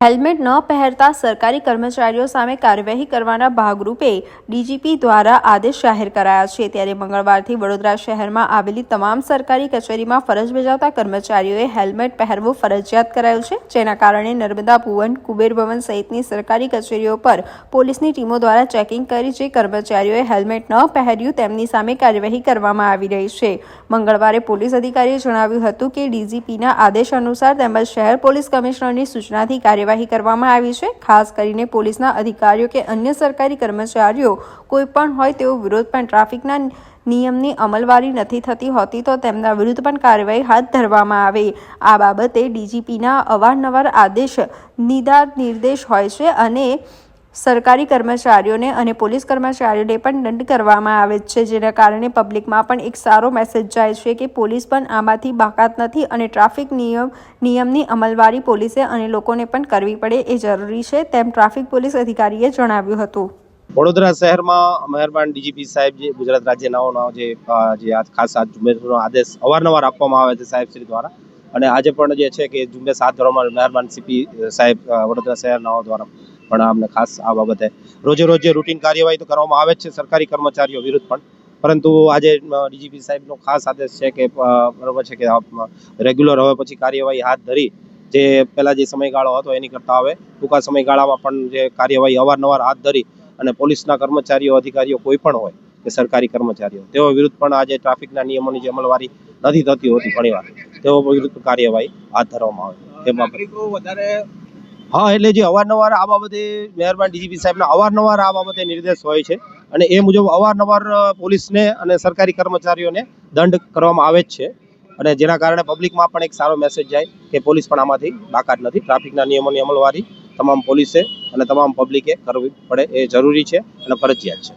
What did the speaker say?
Helmet ન પહેરતા સરકારી કર્મચારીઓ સામે કાર્યવાહી કરવાના ભાગરૂપે ડીજીપી દ્વારા આદેશ જાહેર કરાયા છે. ત્યારે મંગળવારથી વડોદરા શહેરમાં આવેલી તમામ સરકારી કચેરીમાં ફરજ બજાવતા કર્મચારીઓએ હેલ્મેટ પહેરવું ફરજિયાત કરાયું છે. જેના કારણે નર્મદા ભુવન, કુબેર ભવન સહિતની સરકારી કચેરીઓ પર પોલીસની ટીમો દ્વારા ચેકિંગ કરી જે કર્મચારીઓએ હેલ્મેટ ન પહેર્યું તેમની સામે કાર્યવાહી કરવામાં આવી રહી છે. મંગળવારે પોલીસ અધિકારીએ જણાવ્યું હતું કે ડીજીપીના આદેશ અનુસાર તેમજ શહેર પોલીસ કમિશનરની સૂચનાથી કાર્યવાહી કરવામાં આવી છે. ખાસ કરીને પોલીસના અધિકારીઓ કે અન્ય સરકારી કર્મચારીઓ, કોઈ પણ હોય તેવો વિરોધ પણ ટ્રાફિકના નિયમની અમલવારી નથી થતી હોતી તો તેમના વિરુદ્ધ પણ કાર્યવાહી હાથ ધરવામાં આવે. આ બાબતે ડીજીપીના અવારનવાર આદેશ નિદાર નિર્દેશ હોય છે અને સરકારી કર્મચારીઓને અને પોલીસ કર્મચારીઓને પણ દંડ કરવામાં આવે છે, જેના કારણે પબ્લિકમાં પણ એક સારો મેસેજ જાય છે કે પોલીસ પણ આમાંથી બાકાત નથી અને ટ્રાફિક નિયમ, નિયમની અમલવારી પોલીસે અને લોકોને પણ કરવી પડે એ જરૂરી છે, તેમ ટ્રાફિક પોલીસ અધિકારીએ જણાવ્યું હતું. વડોદરા શહેરમાં મહેરબાન ડીજીપી સાહેબ જે ગુજરાત રાજ્યના જે જે ખાસ ઝુંબેશનો આદેશ અવારનવાર આપવામાં આવે છે સાહેબ શ્રી દ્વારા. અને આજે પણ જે છે કે ઝુંબેશ હાથ ધરવામાં મહેરબાન સીપી સાહેબ વડોદરા શહેરના દ્વારા. પણ અમને ખાસ આ બાબતે રોજે રોજે રૂટીન કાર્યવાહી તો કરવામાં આવે જ છે, સરકારી કર્મચારીઓ વિરુદ્ધ પણ. પરંતુ આજે ડીજીપી સાહેબનો ખાસ આદેશ છે કે બરોબર છે કે રેગ્યુલર હવે પછી કાર્યવાહી હાથ ધરી જે પહેલાં જે સમયગાળો હતો એની કરતાં હવે ટૂંકા સમયગાળામાં પણ જે કાર્યવાહી અવારનવાર હાથ ધરી અને પોલીસના કર્મચારીઓ, અધિકારીઓ કોઈ પણ હોય કે સરકારી કર્મચારીઓ, તેઓ વિરુદ્ધ પણ આજે ટ્રાફિકના નિયમોની જે અમલવારી નથી થતી હોતી ઘણીવાર. તેઓ વિરુદ્ધ કાર્યવાહી હાથ ધરવામાં આવે. તે બાબતે હા, એટલે જે અવારનવાર આ બાબતે મહેરબાન ડીજીપી સાહેબના અવારનવાર આ બાબતે નિર્દેશ હોય છે અને એ મુજબ અવારનવાર પોલીસને અને સરકારી કર્મચારીઓને દંડ કરવામાં આવે જ છે અને જેના કારણે પબ્લિકમાં પણ એક સારો મેસેજ જાય કે પોલીસ પણ આમાંથી બાકાત નથી. ટ્રાફિકના નિયમોની અમલવારી તમામ પોલીસે અને તમામ પબ્લિકે કરવી પડે એ જરૂરી છે અને ફરજિયાત છે.